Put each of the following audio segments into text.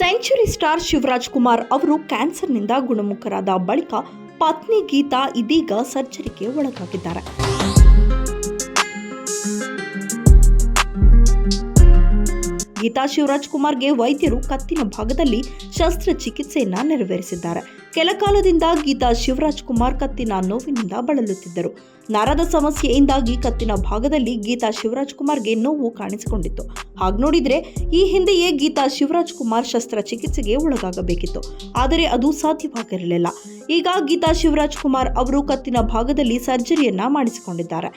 Century star Shivraj Kumar ಅವರು ಕ್ಯಾನ್ಸರ್ನಿಂದ ಗುಣಮುಖರಾದ ಬಳಿಕ ಪತ್ನಿ ಗೀತಾ ಇದೀಗ ಸರ್ಜರಿಗೆ ಒಳಗಾಗಿದ್ದಾರೆ. ಗೀತಾ ಶಿವರಾಜ್ ಕುಮಾರ್ಗೆ ವೈದ್ಯರು ಕತ್ತಿನ ಭಾಗದಲ್ಲಿ ಶಸ್ತ್ರಚಿಕಿತ್ಸೆಯನ್ನ ನೆರವೇರಿಸಿದ್ದಾರೆ. ಕೆಲ ಕಾಲದಿಂದ ಗೀತಾ ಶಿವರಾಜ್ ಕುಮಾರ್ ಕತ್ತಿನ ನೋವಿನಿಂದ ಬಳಲುತ್ತಿದ್ದರು. ನರದ ಸಮಸ್ಯೆಯಿಂದಾಗಿ ಕತ್ತಿನ ಭಾಗದಲ್ಲಿ ಗೀತಾ ಶಿವರಾಜ್ ಕುಮಾರ್ಗೆ ನೋವು ಕಾಣಿಸಿಕೊಂಡಿತ್ತು. ಹಾಗೆ ನೋಡಿದರೆ ಈ ಹಿಂದೆಯೇ ಗೀತಾ ಶಿವರಾಜ್ ಕುಮಾರ್ ಶಸ್ತ್ರಚಿಕಿತ್ಸೆಗೆ ಒಳಗಾಗಬೇಕಿತ್ತು. ಆದರೆ ಅದು ಸಾಧ್ಯವಾಗಿರಲಿಲ್ಲ. ಈಗ ಗೀತಾ ಶಿವರಾಜ್ ಕುಮಾರ್ ಅವರು ಕತ್ತಿನ ಭಾಗದಲ್ಲಿ ಸರ್ಜರಿಯನ್ನ ಮಾಡಿಸಿಕೊಂಡಿದ್ದಾರೆ.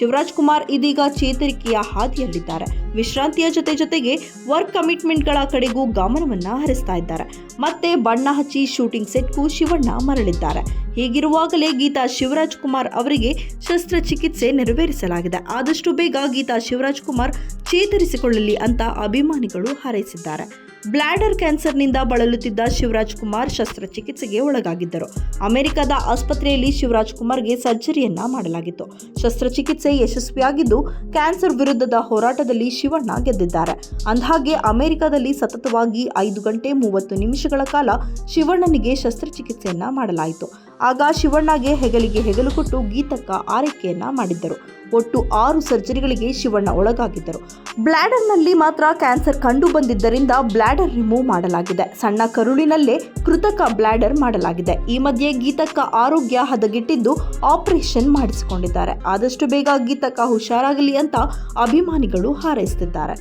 ಶಿವರಾಜ್ ಕುಮಾರ್ ಇದೀಗ ಚೇತರಿಕೆಯ ಹಾದಿಯಲ್ಲಿದ್ದಾರೆ. ವಿಶ್ರಾಂತಿಯ ಜೊತೆ ಜೊತೆಗೆ ವರ್ಕ್ ಕಮಿಟ್ಮೆಂಟ್ಗಳ ಕಡೆಗೂ ಗಮನವನ್ನ ಹರಿಸ್ತಾ ಇದ್ದಾರೆ. ಮತ್ತೆ ಬಣ್ಣ ಹಚ್ಚಿ ಶೂಟಿಂಗ್ ಸೆಟ್ಗೂ ಶಿವಣ್ಣ ಮರಳಿದ್ದಾರೆ. ಹೀಗಿರುವಾಗಲೇ ಗೀತಾ ಶಿವರಾಜ್ ಕುಮಾರ್ ಅವರಿಗೆ ಶಸ್ತ್ರಚಿಕಿತ್ಸೆ ನೆರವೇರಿಸಲಾಗಿದೆ. ಆದಷ್ಟು ಬೇಗ ಗೀತಾ ಶಿವರಾಜ್ ಕುಮಾರ್ ಚೇತರಿಸಿಕೊಳ್ಳಲಿ ಅಂತ ಅಭಿಮಾನಿಗಳು ಹಾರೈಸಿದ್ದಾರೆ. ಬ್ಲಾಡರ್ ಕ್ಯಾನ್ಸರ್ನಿಂದ ಬಳಲುತ್ತಿದ್ದ ಶಿವರಾಜ್ ಕುಮಾರ್ ಶಸ್ತ್ರಚಿಕಿತ್ಸೆಗೆ ಒಳಗಾಗಿದ್ದರು. ಅಮೆರಿಕದ ಆಸ್ಪತ್ರೆಯಲ್ಲಿ ಶಿವರಾಜ್ ಕುಮಾರ್ಗೆ ಸರ್ಜರಿಯನ್ನ ಮಾಡಲಾಗಿತ್ತು. ಶಸ್ತ್ರಚಿಕಿತ್ಸೆ ಯಶಸ್ವಿಯಾಗಿದ್ದು, ಕ್ಯಾನ್ಸರ್ ವಿರುದ್ಧದ ಹೋರಾಟದಲ್ಲಿ ಶಿವಣ್ಣ ಗೆದ್ದಿದ್ದಾರೆ. ಅಂದಹಾಗೆ ಅಮೆರಿಕದಲ್ಲಿ ಸತತವಾಗಿ ಐದು ಗಂಟೆ ಮೂವತ್ತು ನಿಮಿಷಗಳ ಕಾಲ ಶಿವಣ್ಣನಿಗೆ ಶಸ್ತ್ರಚಿಕಿತ್ಸೆಯನ್ನ ಮಾಡಲಾಯಿತು. ಆಗ ಶಿವಣ್ಣಗೆ ಹೆಗಲಿಗೆ ಹೆಗಲು ಕೊಟ್ಟು ಗೀತಕ್ಕ ಆರೈಕೆಯನ್ನ ಮಾಡಿದ್ದರು. ಒಟ್ಟು ಆರು ಸರ್ಜರಿಗಳಿಗೆ ಶಿವಣ್ಣ ಒಳಗಾಗಿದ್ದರು. ಬ್ಲ್ಯಾಡರ್ನಲ್ಲಿ ಮಾತ್ರ ಕ್ಯಾನ್ಸರ್ ಕಂಡು ಬಂದಿದ್ದರಿಂದ ಬ್ಲ್ಯಾಡರ್ ರಿಮೂವ್ ಮಾಡಲಾಗಿದೆ. ಸಣ್ಣ ಕರುಳಿನಲ್ಲೇ ಕೃತಕ ಬ್ಲ್ಯಾಡರ್ ಮಾಡಲಾಗಿದೆ. ಈ ಮಧ್ಯೆ ಗೀತಕ್ಕ ಆರೋಗ್ಯ ಹದಗೆಟ್ಟಿದ್ದು ಆಪರೇಷನ್ ಮಾಡಿಸಿಕೊಂಡಿದ್ದಾರೆ. ಆದಷ್ಟು ಬೇಗ ಗೀತಕ್ಕ ಹುಷಾರಾಗಲಿ ಅಂತ ಅಭಿಮಾನಿಗಳು ಹಾರೈಸುತ್ತಿದ್ದಾರೆ.